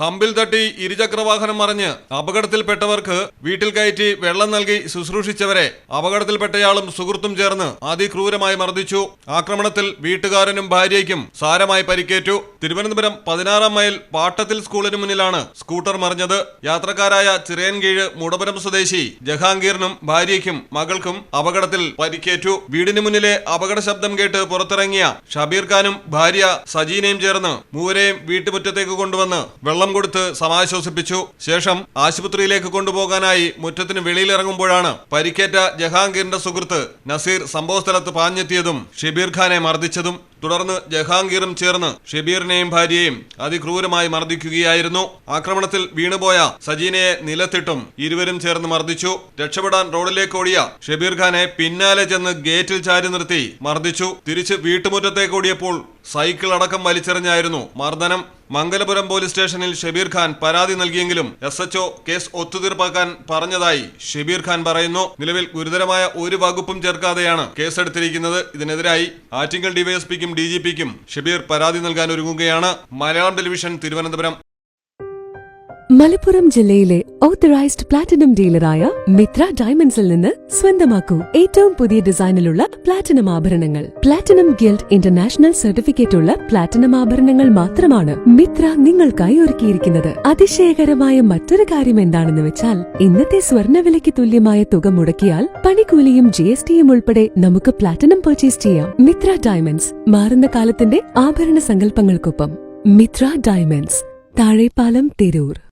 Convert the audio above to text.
ഹമ്പിൽ തട്ടി ഇരുചക്രവാഹനം മറിഞ്ഞ് അപകടത്തിൽപ്പെട്ടവർക്ക് വീട്ടിൽ കയറ്റി വെള്ളം നൽകി ശുശ്രൂഷിച്ചവരെ അപകടത്തിൽപ്പെട്ടയാളും സുഹൃത്തും ചേർന്ന് അതിക്രൂരമായി മർദ്ദിച്ചു. ആക്രമണത്തിൽ വീട്ടുകാരനും ഭാര്യയ്ക്കും സാരമായി പരിക്കേറ്റു. തിരുവനന്തപുരം പതിനാറാം മൈൽ പാട്ടത്തിൽ സ്കൂളിന് മുന്നിലാണ് സ്കൂട്ടർ മറിഞ്ഞത്. യാത്രക്കാരായ ചിറയൻകീഴ് മുടപുരം സ്വദേശി ജഹാംഗീറിനും ഭാര്യയ്ക്കും മകൾക്കും അപകടത്തിൽ പരിക്കേറ്റു. വീടിന് മുന്നിലെ അപകട ശബ്ദം കേട്ട് പുറത്തിറങ്ങിയ ഷബീർ ഖാനും ഭാര്യ സജീനയും ചേർന്ന് മൂവരെയും വീട്ടുമുറ്റത്തേക്ക് കൊണ്ടുവന്ന് വെള്ളം കൊടുത്ത് സമാശ്വസിപ്പിച്ചു. ശേഷം ആശുപത്രിയിലേക്ക് കൊണ്ടുപോകാനായി മുറ്റത്തിന് വെളിയിലിറങ്ങുമ്പോഴാണ് പരിക്കേറ്റ ജഹാംഗീറിന്റെ സുഹൃത്ത് നസീർ സംഭവസ്ഥലത്ത് പാഞ്ഞെത്തിയതും ഷബീർ ഖാനെ മർദ്ദിച്ചതും. തുടർന്ന് ജഹാംഗീറും ചേർന്ന് ഷബീറിനെയും ഭാര്യയെയും അതിക്രൂരമായി മർദ്ദിക്കുകയായിരുന്നു. ആക്രമണത്തിൽ വീണുപോയ സജീനയെ നിലത്തിട്ടും ഇരുവരും ചേർന്ന് മർദ്ദിച്ചു. രക്ഷപ്പെടാൻ റോഡിലേക്ക് ഓടിയ ഷബീർ ഖാനെ പിന്നാലെ ചെന്ന് ഗേറ്റിൽ ചാരി നിർത്തി മർദ്ദിച്ചു. തിരിച്ച് വീട്ടുമുറ്റത്തേക്ക് ഓടിയപ്പോൾ സൈക്കിൾ അടക്കം വലിച്ചെറിഞ്ഞായിരുന്നു മർദ്ദനം. മംഗലപുരം പോലീസ് സ്റ്റേഷനിൽ ഷബീർ ഖാൻ പരാതി നൽകിയെങ്കിലും എസ് എച്ച്ഒ കേസ് ഒത്തുതീർപ്പാക്കാൻ പറഞ്ഞതായി ഷബീർ ഖാൻ പറയുന്നു. നിലവിൽ ഗുരുതരമായ ഒരു വകുപ്പും ചേർക്കാതെയാണ് കേസെടുത്തിരിക്കുന്നത്. ഇതിനെതിരായി ആറ്റിങ്ങൽ ഡിവൈഎസ്പിക്കും ഡി ഷബീർ പരാതി നൽകാൻ ഒരുങ്ങുകയാണ്. മലയാളം ടെലിവിഷൻ തിരുവനന്തപുരം. മലപ്പുറം ജില്ലയിലെ ഓത്തറൈസ്ഡ് പ്ലാറ്റിനം ഡീലറായ മിത്ര ഡയമണ്ട്സിൽ നിന്ന് സ്വന്തമാക്കൂ ഏറ്റവും പുതിയ ഡിസൈനിലുള്ള പ്ലാറ്റിനം ആഭരണങ്ങൾ. പ്ലാറ്റിനം ഗിൽഡ് ഇന്റർനാഷണൽ സർട്ടിഫിക്കറ്റ് ഉള്ള പ്ലാറ്റിനം ആഭരണങ്ങൾ മാത്രമാണ് മിത്ര നിങ്ങൾക്കായി ഒരുക്കിയിരിക്കുന്നത്. അതിശയകരമായ മറ്റൊരു കാര്യം എന്താണെന്ന് വെച്ചാൽ ഇന്നത്തെ സ്വർണവിലയ്ക്ക് തുല്യമായ തുക മുടക്കിയാൽ പണിക്കൂലിയും ജി എസ് ടിയും ഉൾപ്പെടെ നമുക്ക് പ്ലാറ്റിനം പർച്ചേസ് ചെയ്യാം. മിത്ര ഡയമണ്ട്സ് മാറുന്ന കാലത്തിന്റെ ആഭരണ സങ്കല്പങ്ങൾക്കൊപ്പം. മിത്ര ഡയമണ്ട്സ് താഴെപ്പാലം തിരൂർ.